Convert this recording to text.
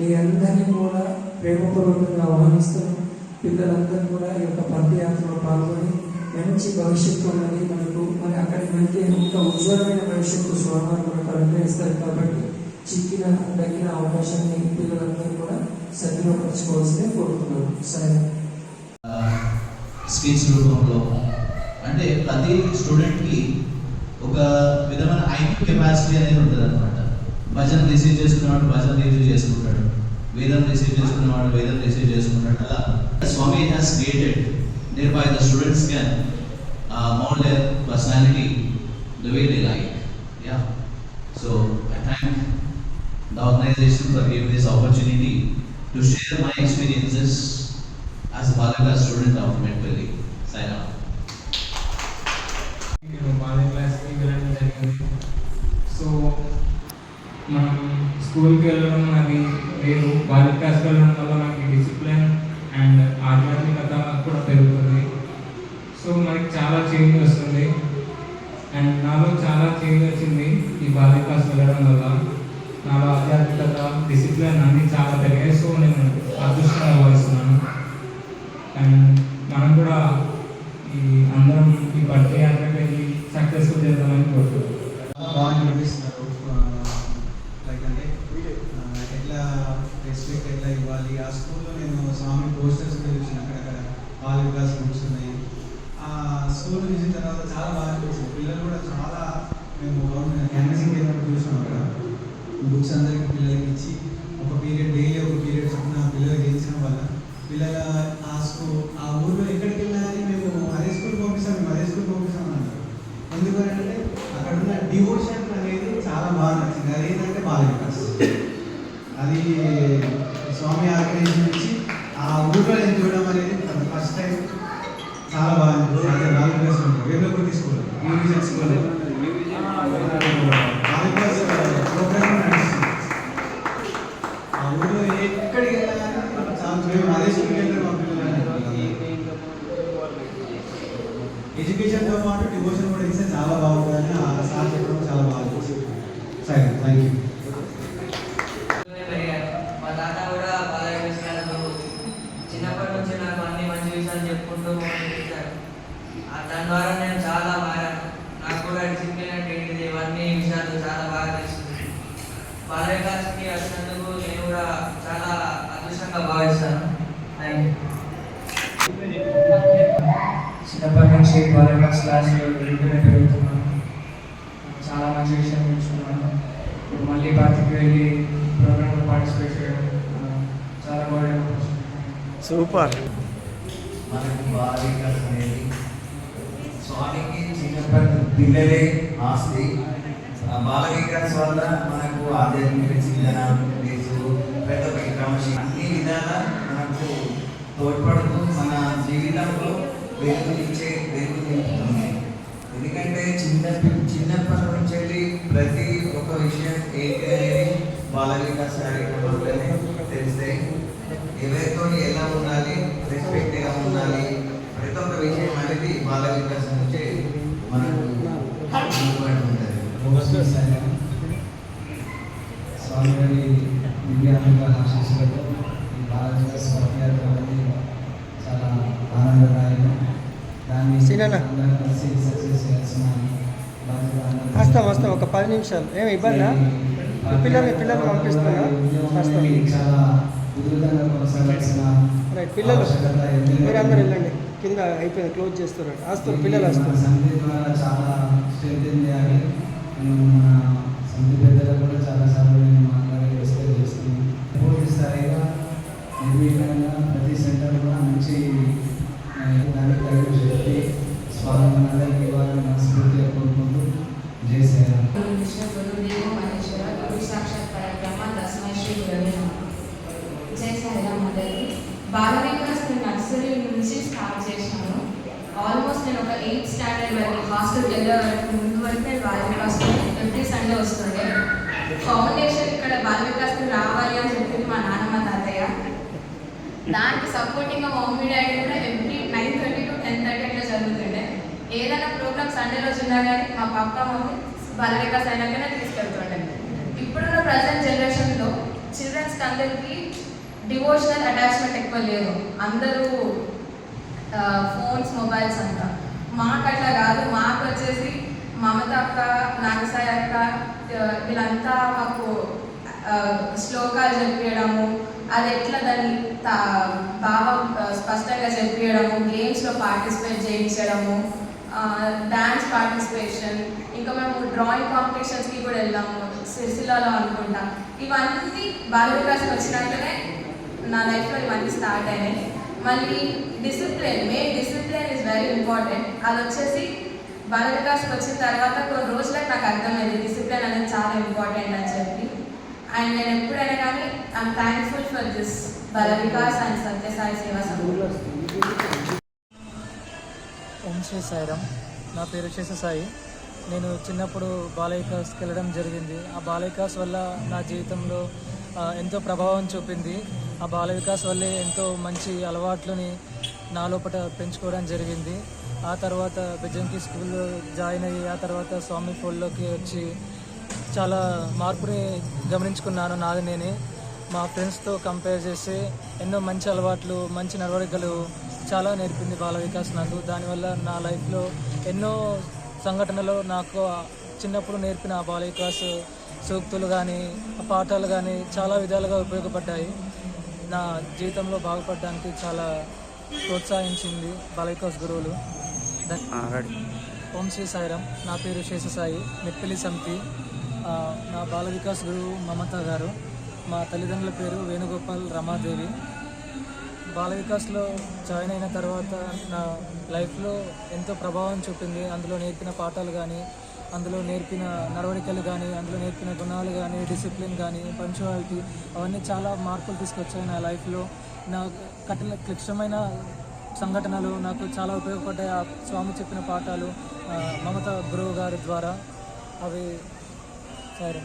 మీ అందరినీ కూడా ప్రేమపూర్వకంగా ఆహ్వానిస్తున్నాం పిల్లలందరూ కూడా ఈ యొక్క పదయాత్రలో పాల్గొని మంచి భవిష్యత్తు ఉన్నది మనకు. మరి అక్కడికి వెళ్తే ఇంకా ఉజ్వలమైన భవిష్యత్తు స్వామి మనకు అనుగ్రహిస్తారు కాబట్టి చిక్కిన తగిన అవకాశాన్ని పిల్లలందరూ కూడా సద్వినియోగపరచుకోవాల్సిందే కోరుతున్నాను. సరే. స్పీచ్ రూపంలో. అంటే ప్రతి స్టూడెంట్కి ఒక విధమైన ఐక్యూ కెపాసిటీ అనేది ఉంటుంది అనమాట భజన రిసీవ్ చేసుకున్నవాడు భజన రిసీవ్ చేసుకుంటాడు. వేదం రిసీవ్ చేసుకున్నవాడు వేదం రిసీవ్ చేసుకుంటాడు అలా Swami has created thereby the students can mould their personality the way they like yeah so I thank the organization for giving this opportunity to share my experiences as a Balaka student of Medpalli. Sign off. నేను బాల్య క్లాస్కి వెళ్ళడం జరిగింది so మనం స్కూల్కి వెళ్ళడం అది లేదు. బాల్య క్లాస్కి వెళ్ళడం వల్ల మనకి డిసిప్లిన్ అండ్ ఆధ్యాత్మికత కూడా పెరుగుతుంది. సో మనకి చాలా చేంజ్ వస్తుంది. అండ్ నాలో చాలా చేంజ్ వచ్చింది ఈ బాల్య క్లాస్ వెళ్ళడం వల్ల. నాలో ఆధ్యాత్మికత డిసిప్లిన్ అన్నీ చాలా పెరిగాయి. సో నేను అదృష్టంగా భావిస్తున్నాను అండ్ మనం కూడా ఈ అందరం ఈ బర్త్డే యాత్రకు వెళ్ళి సక్సెస్ఫుల్ చేద్దామని కోరుతున్నాను చాలా బాగా నిర్వహిస్తున్నారు లైక్ అంటే ఆ, ఎట్లా రెస్పెక్ట్ ఎట్లా ఇవ్వాలి ఆ స్కూల్లో నేను స్వామి పోస్టర్స్ చూసిన అక్కడక్కడ బాల బుక్స్ ఉన్నాయి ఆ స్కూల్ విజిట్ తర్వాత చాలా బాగా అనిపించింది. పిల్లలు కూడా చాలా మేము క్యాన్వసింగ్ వెళ్ళినప్పుడు చూసాం అక్కడ. బుక్స్ అందరికీ పిల్లలకి ఇచ్చి ఒక పీరియడ్ డైలీ ఒక పీరియడ్ చొప్పున పిల్లలకి ఇచ్చడం వల్ల పిల్లల ఆ స్కూల్ ఆ ఊర్లో ఎక్కడికి వెళ్ళాలని మేము అదే స్కూల్ పంపిస్తాం మేము అదే స్కూల్ పంపిస్తాం అన్నారు. ఎందుకంటే అక్కడ ఉన్న డివోషన్ అనేది చాలా బాగా నచ్చింది. అది ఏంటంటే బాల అది స్వామి ఆర్గనైజేషన్ నుంచి ఆ ఊర్లో నేను చూడడం అనేది చాలా బాగా అనిపించింది అదే బాల వికాస్ వేమలకుర్తి స్కూల్ యూనిజన్ స్కూల్ బాల వికాస్ ప్రోగ్రామ్ నడుస్తుంది ఆ ఊర్లో ఎక్కడికి వెళ్ళినా కానీ చాలా మేము అదే స్కూల్కి వెళ్తారు మా పిల్లలు ఎడ్యుకేషన్తో పాటు డివోషన్ కూడా ఇస్తే చాలా బాగుంటుందని ఆ సార్ చెప్పడం చాలా బాగా అనిపించింది సరే థ్యాంక్ యూ పెరిగాను మా తాత కూడా బాగా విషయాలు చిన్నప్పటి నుంచి నాకు అన్ని మంచి విషయాలు చెప్పుకుంటూ చేశారు దాని ద్వారా నేను చాలా మారాను నాకు కూడా డిసిప్లిన్ అంటే ఏంటిది? ఇవన్నీ విషయాలు చాలా బాగా తెలుస్తుంది. బాలయ్య క్లాస్కి వచ్చినందుకు నేను కూడా చాలా అదృష్టంగా భావిస్తాను. థ్యాంక్ యూ చిన్నప్పటి నుంచి బాలక క్లాస్లో పెరుగుతున్నాను. చాలా మంచి విషయం నేర్చుకున్నాను. మళ్ళీ పార్టీకి వెళ్ళి ప్రోగ్రాంలో పార్టిసిపేట్ చేయడం చాలా బాగా సూపర్. మనకు బాల వికాస్ అనేది స్వామికి చిన్నప్పటి పిల్లలే ఆస్తి. ఆ బాల వికాస్ వల్ల మనకు ఆధ్యాత్మిక చింతన లేదు ప్రతి ఒక్కటి క్రమశిక్షణ అన్ని విధాల మనకు తోడ్పడుతూ మన జీవితంలో వెలుగునిచ్చే వెలుగు నింపుతుంది. ఎందుకంటే చిన్న చిన్నప్పటి నుంచి వెళ్ళి ప్రతి ఒక్క విషయం ఏంటి అనేది బాల వికాస్ కార్యక్రమంలోనే తెలిస్తే ఎవరితో ఎలా ఉండాలి రెస్పెక్ట్గా ఉండాలి ప్రతి ఒక్క విషయం అనేది మనకు అందుబాటు ఉంటుంది స్వామివారి దివ్యాంగ ఆశీస్సులతో ఈ భారత స్వామియాత్ర అనేది చాలా ఆనందదాయకం. దాన్ని సీనన్న. అందరం కలిసి సక్సెస్ చేయాల్సిన బాధ్యత అందరిది. వస్తాం వస్తాం. ఒక పది నిమిషాలు. ఏమి ఇబ్బందా? పిల్లల్ని పిల్లల్ని పంపిస్తున్నా వస్తాం. రైట్ పిల్లలు. మీరు అందరు వెళ్ళండి. కింద అయిపోయింది క్లోజ్ చేస్తున్నారు వస్తారు పిల్లలు వస్తారు ద్వారా చాలా స్ట్రెంగ్ చేయాలి? నేను మన పెద్దలకు కూడా నేను మాట్లాడి చేస్తున్నాను పూర్తి స్థాయిగా నిర్వీకంగా ప్రతి సెంటర్ కూడా మంచి దానికి తగిన శక్తి ఇవ్వాలని మనస్ఫూర్తిగా కోరుకుంటూ సాక్షాత్ జై సాయిరామ్ అందరికీ వికాస్ నేను నర్సరీ నుంచి స్టార్ట్ చేసినాను ఆల్మోస్ట్ నేను ఒక ఎయిత్ స్టాండర్డ్ వరకు హాస్టల్కి వెళ్ళే వరకు ముందు వరకు నేను బాల వికాస్ ఎవ్రీ సండే వస్తుండే. ఫౌండేషన్ ఇక్కడ బాల్య క్లాస్కి రావాలి అని చెప్పింది మా నాన్నమ్మ తాతయ్య. దానికి సపోర్టింగ్గా మా మమ్మీ డాడీ కూడా every nine thirty to ten thirty అట్లా జరుగుతుండే. ఏదైనా ప్రోగ్రామ్ సండే రోజు ఉన్నా కానీ మా పప్ప మమ్మీ బాల్య క్లాస్ అయినాకనే తీసుకెళ్తుండే. ఇప్పుడున్న ప్రజెంట్ జనరేషన్లో చిల్డ్రన్స్కి అందరికీ డివోషనల్ అటాచ్మెంట్ ఎక్కువ లేదు. అందరూ ఫోన్స్ మొబైల్స్ అంట మాకు అట్లా కాదు మాకు వచ్చేసి మమత అక్క నాగసాయి అక్క వీళ్ళంతా మాకు శ్లోకాలు చెప్పేయడము అది ఎట్లా దాన్ని తా- బాగా స్పష్టంగా చెప్పేయడము గేమ్స్లో పార్టిసిపేట్ చేయించడము డ్యాన్స్ పార్టిసిపేషన్ ఇంకా మేము డ్రాయింగ్ కాంపిటీషన్స్కి కూడా వెళ్ళాము సిరిసిల్లలో అనుకుంటా. ఇవన్నీ బాల వికాసం వచ్చినాకనే నా లైఫ్లో ఇవన్నీ స్టార్ట్ అయినాయి. మళ్ళీ discipline main discipline is very important అది వచ్చేసి బాల వికాస్కి వచ్చిన తర్వాత కొన్ని రోజులకు నాకు అర్థమైంది డిసిప్లిన్ అనేది చాలా ఇంపార్టెంట్ అని చెప్పి. అండ్ నేను ఎప్పుడైనా కానీ I'm thankful for this Bala Vikas and Sathyasai Seva Sangham. ఓం శ్రీ సాయిరామ్. నా పేరు శేషసాయి నేను చిన్నప్పుడు బాలవికాస్కి వెళ్ళడం జరిగింది. ఆ బాలవికాస్ వల్ల నా జీవితంలో ఎంతో ప్రభావం చూపింది. ఆ బాల వికాస్ వల్లే ఎంతో మంచి అలవాట్లని నా లోపల పెంచుకోవడం జరిగింది. ఆ తర్వాత బిజంకి స్కూల్లో జాయిన్ అయ్యి ఆ తర్వాత స్వామి ఫోల్లోకి వచ్చి చాలా మార్పుని గమనించుకున్నాను నాది నేనే. మా ఫ్రెండ్స్తో కంపేర్ చేసి ఎన్నో మంచి అలవాట్లు మంచి నడవడికలు చాలా నేర్పింది బాల వికాస్ నాకు. దానివల్ల నా లైఫ్లో ఎన్నో సంఘటనలు నాకు చిన్నప్పుడు నేర్పిన ఆ బాల వికాస్ సూక్తులు కానీ పాఠాలు కానీ చాలా విధాలుగా ఉపయోగపడ్డాయి. నా జీవితంలో బాగుపడడానికి చాలా ప్రోత్సహించింది బాల వికాస్ గురువులు ఓం శ్రీ సాయిరామ్. నా పేరు శేషసాయి మెట్పల్లి సమితి. నా బాల వికాస్ గురువు మమత గారు. మా తల్లిదండ్రుల పేరు వేణుగోపాల్ రమాదేవి. బాల వికాస్లో జాయిన్ అయిన తర్వాత నా లైఫ్లో ఎంతో ప్రభావం చూపింది. అందులో నేర్పిన పాఠాలు కానీ అందులో నేర్పిన నడవడికలు కానీ అందులో నేర్పిన గుణాలు కానీ డిసిప్లిన్ కానీ పంచువాలిటీ అవన్నీ చాలా మార్పులు తీసుకొచ్చాయి నా లైఫ్లో. నా కఠిన క్లిష్టమైన సంఘటనలు నాకు చాలా ఉపయోగపడ్డాయి. ఆ స్వామి చెప్పిన పాఠాలు మమత గురువు గారి ద్వారా అవి సరే.